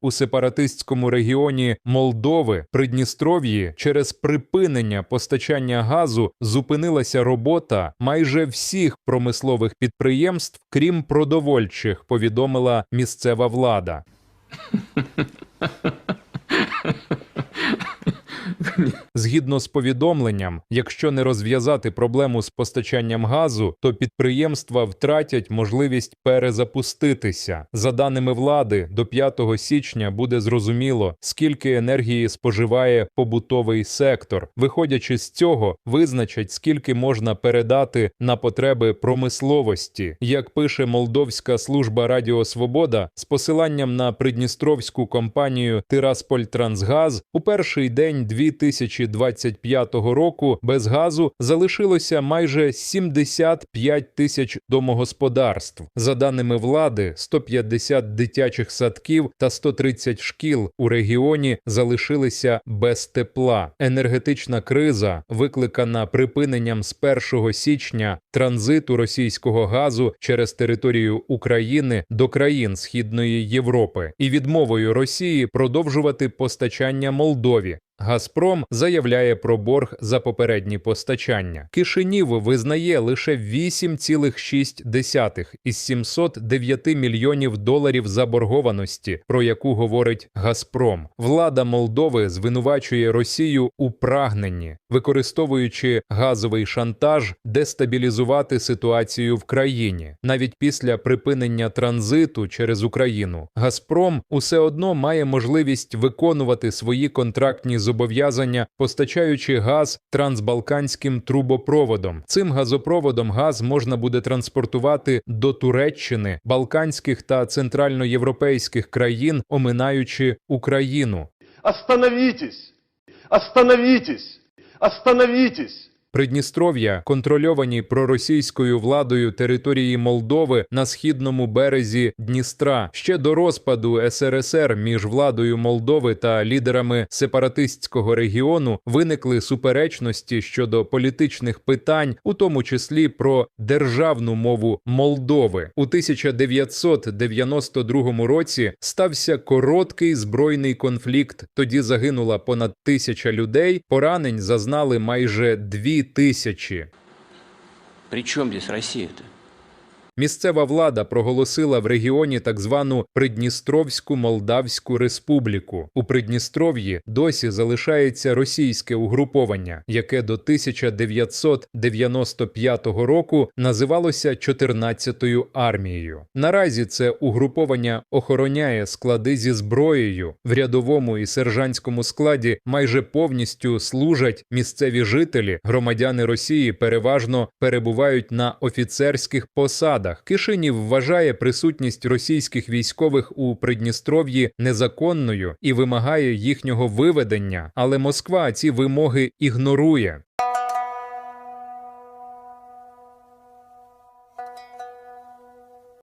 У сепаратистському регіоні Молдови Придністров'ї через припинення постачання газу зупинилася робота майже всіх промислових підприємств, крім продовольчих, повідомила місцева влада. Згідно з повідомленням, якщо не розв'язати проблему з постачанням газу, то підприємства втратять можливість перезапуститися. За даними влади, до 5 січня буде зрозуміло, скільки енергії споживає побутовий сектор. Виходячи з цього, визначать, скільки можна передати на потреби промисловості. Як пише Молдовська служба Радіо Свобода, з посиланням на придністровську компанію Тирасполь Трансгаз у перший день 2025 року без газу залишилося майже 75 тисяч домогосподарств. За даними влади, 150 дитячих садків та 130 шкіл у регіоні залишилися без тепла. Енергетична криза, викликана припиненням з 1 січня транзиту російського газу через територію України до країн Східної Європи і відмовою Росії продовжувати постачання Молдові. Газпром заявляє про борг за попередні постачання. Кишинів визнає лише 8,6 із 709 мільйонів доларів заборгованості, про яку говорить Газпром. Влада Молдови звинувачує Росію у прагненні, використовуючи газовий шантаж, дестабілізувати ситуацію в країні. Навіть після припинення транзиту через Україну Газпром усе одно має можливість виконувати свої контрактні зобов'язання, постачаючи газ трансбалканським трубопроводом. Цим газопроводом газ можна буде транспортувати до Туреччини, Балканських та центральноєвропейських країн, оминаючи Україну. Остановітесь! Остановітесь! Остановитесь! Придністров'я контрольовані проросійською владою території Молдови на східному березі Дністра ще до розпаду СРСР між владою Молдови та лідерами сепаратистського регіону виникли суперечності щодо політичних питань, у тому числі про державну мову Молдови. У 1992 році стався короткий збройний конфлікт. Тоді загинула понад тисяча людей. Поранень зазнали майже дві тисячі. При чем здесь Россия-то? Місцева влада проголосила в регіоні так звану Придністровську Молдавську Республіку. У Придністров'ї досі залишається російське угруповання, яке до 1995 року називалося 14-ю армією. Наразі це угруповання охороняє склади зі зброєю. В рядовому і сержантському складі майже повністю служать місцеві жителі. Громадяни Росії переважно перебувають на офіцерських посадах. Кишинів вважає присутність російських військових у Придністров'ї незаконною і вимагає їхнього виведення. Але Москва ці вимоги ігнорує.